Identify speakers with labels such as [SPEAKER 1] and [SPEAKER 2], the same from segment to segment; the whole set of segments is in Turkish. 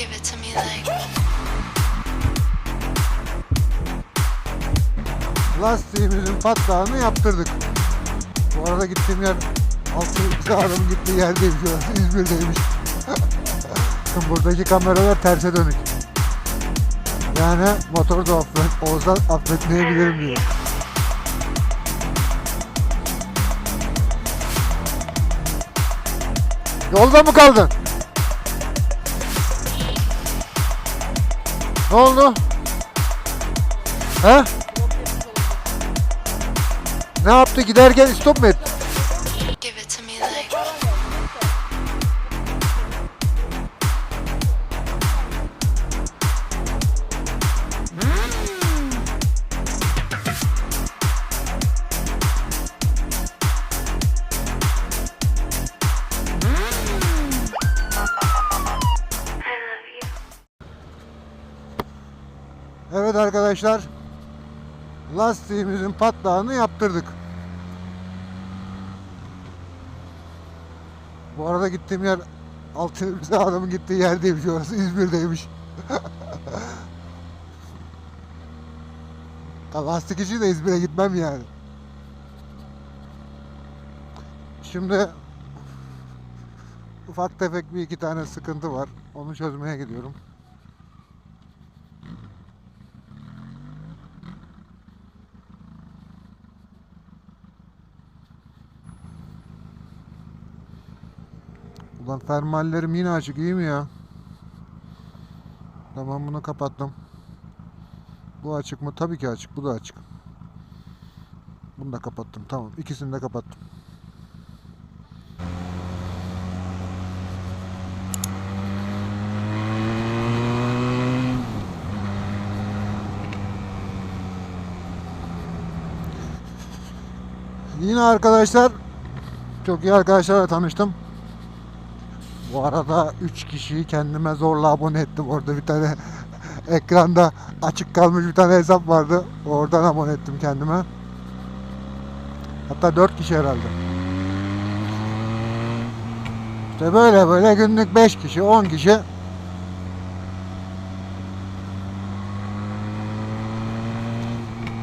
[SPEAKER 1] Give it to me like.
[SPEAKER 2] Lastiğimizin patlağını yaptırdık. Bu arada gittiğim yer altı adamın gittiği yer değil. Şurası İzmir'deymiş. Buradaki kameralar terse dönük. Yani motoru da affet, Oğuzhan affetmeyebilirim diyor. Yolda mı kaldın? Ne oldu? He? Ne yaptı? Giderken stop mu etti? Evet arkadaşlar. Lastiğimizin patlağını yaptırdık. Bu arada gittiğim yer altı adamın gittiği yer değilmiş orası İzmir'deymiş. Lastik için de İzmir'e gitmem yani. Şimdi ufak tefek bir iki tane sıkıntı var. Onu çözmeye gidiyorum. Ulan fermallerim yine açık iyi mi ya? Tamam bunu kapattım. Bu açık mı? Tabii ki açık. Bu da açık. Bunu da kapattım. Tamam. İkisini de kapattım. Yine arkadaşlar çok iyi arkadaşlarla tanıştım. Bu arada 3 kişiyi kendime zorla abone ettim. Orada bir tane ekranda açık kalmış bir tane hesap vardı. Oradan abone ettim kendime. Hatta 4 kişi herhalde. İşte böyle böyle günlük 5 kişi 10 kişi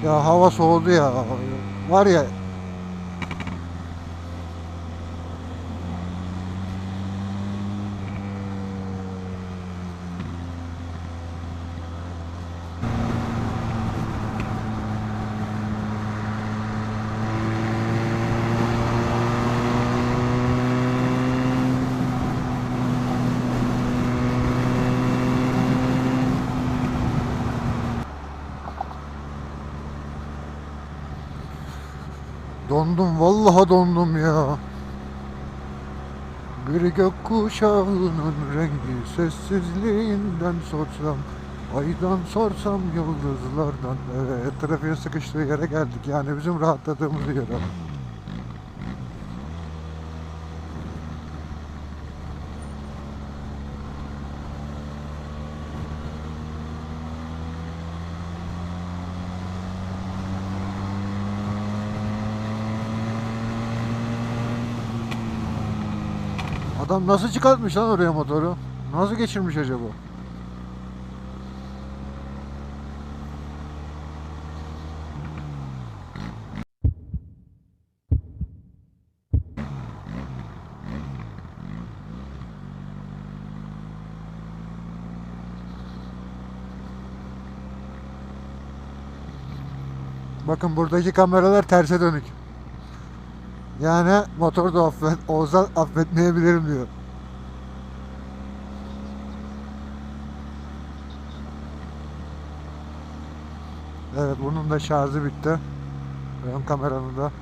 [SPEAKER 2] Ya hava soğudu ya. Var ya Dondum vallahi dondum ya. Bir gökkuşağının rengi sessizliğinden sorsam Aydan sorsam yıldızlardan. Evet trafiğin sıkıştığı yere geldik. Yani bizim rahatladığımız yere Adam nasıl çıkartmış lan oraya motoru? Nasıl geçirmiş acaba? Bakın buradaki kameralar terse dönük. Yani motoru da affet, Oğuzhan affetmeyebilirim diyor. Evet bunun da şarjı bitti. Ön kameranın da.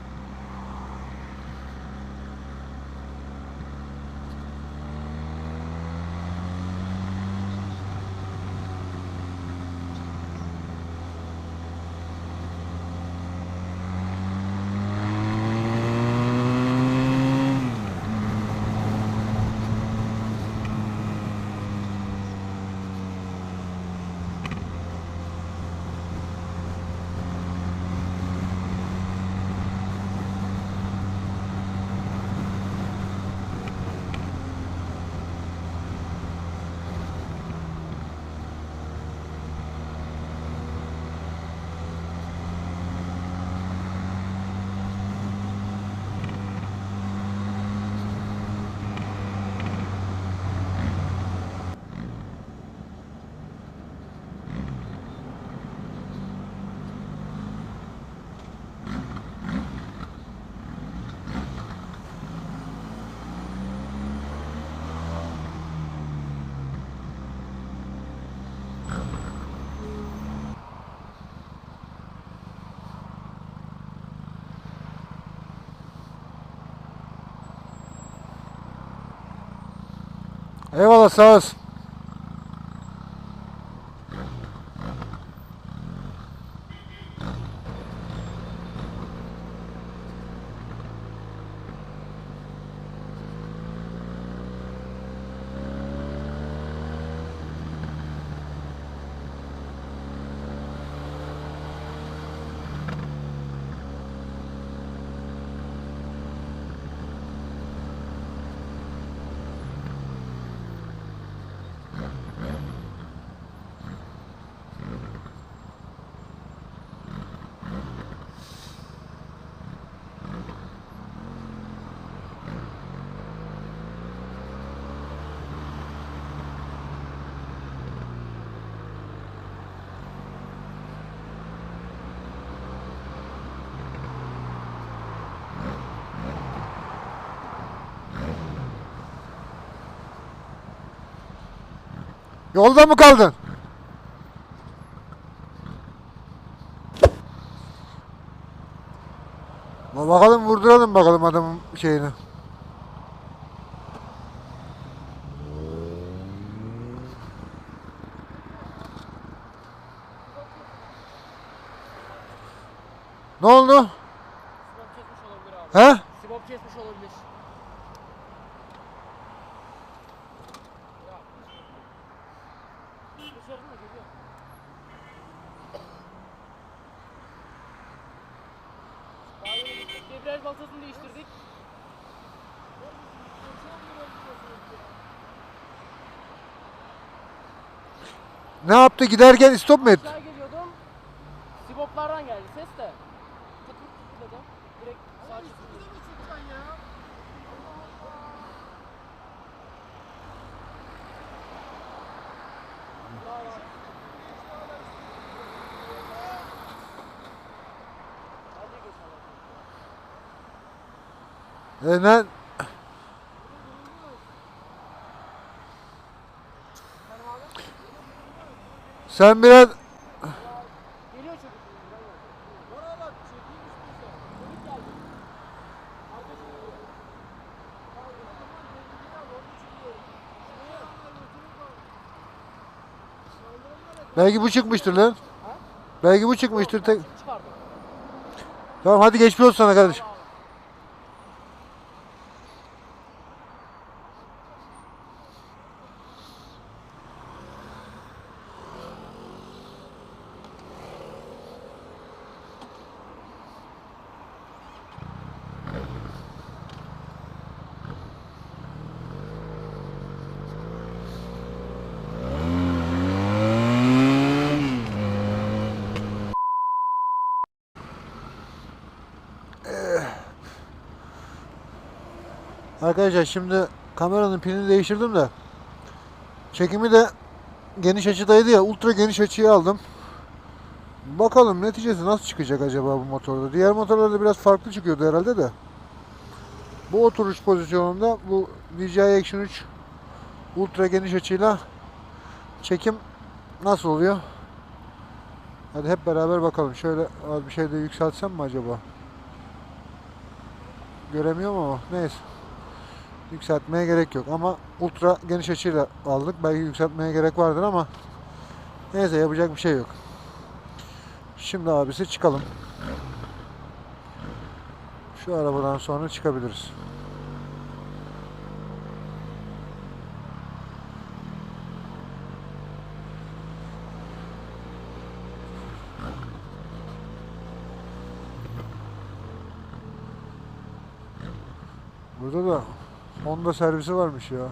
[SPEAKER 2] Eyvallah sağ olasın. Yolda mı kaldın? Bakalım vurduralım bakalım adamın şeyini. Ne oldu?
[SPEAKER 3] Sibop kesmiş olabilir abi.
[SPEAKER 2] He?
[SPEAKER 3] Sibop kesmiş olabilir. Debriyaj baltasını değiştirdik.
[SPEAKER 2] Ne yaptı? Giderken stop mu etti?
[SPEAKER 3] Geldi. Arkadaşım geliyor.
[SPEAKER 2] belki bu çıkmıştır lan. Belki bu çıkmıştır tek. Tamam hadi geçmiş olsun sana kardeşim. Arkadaşlar şimdi kameranın pilini değiştirdim de çekimi de geniş açıdaydı ya ultra geniş açıya aldım. Bakalım neticesi nasıl çıkacak acaba bu motorda. Diğer motorlarda biraz farklı çıkıyordu herhalde de. Bu oturuş pozisyonunda bu DJI Action 3 ultra geniş açıyla çekim nasıl oluyor? Hadi hep beraber bakalım. Şöyle bir şey de yükseltsem mi acaba? Göremiyorum ama neyse. Yükseltmeye gerek yok ama ultra geniş açıyla aldık. Belki yükseltmeye gerek vardır ama neyse yapacak bir şey yok. Şimdi abisi çıkalım. Şu arabadan sonra çıkabiliriz. Burada da Honda servisi varmış ya.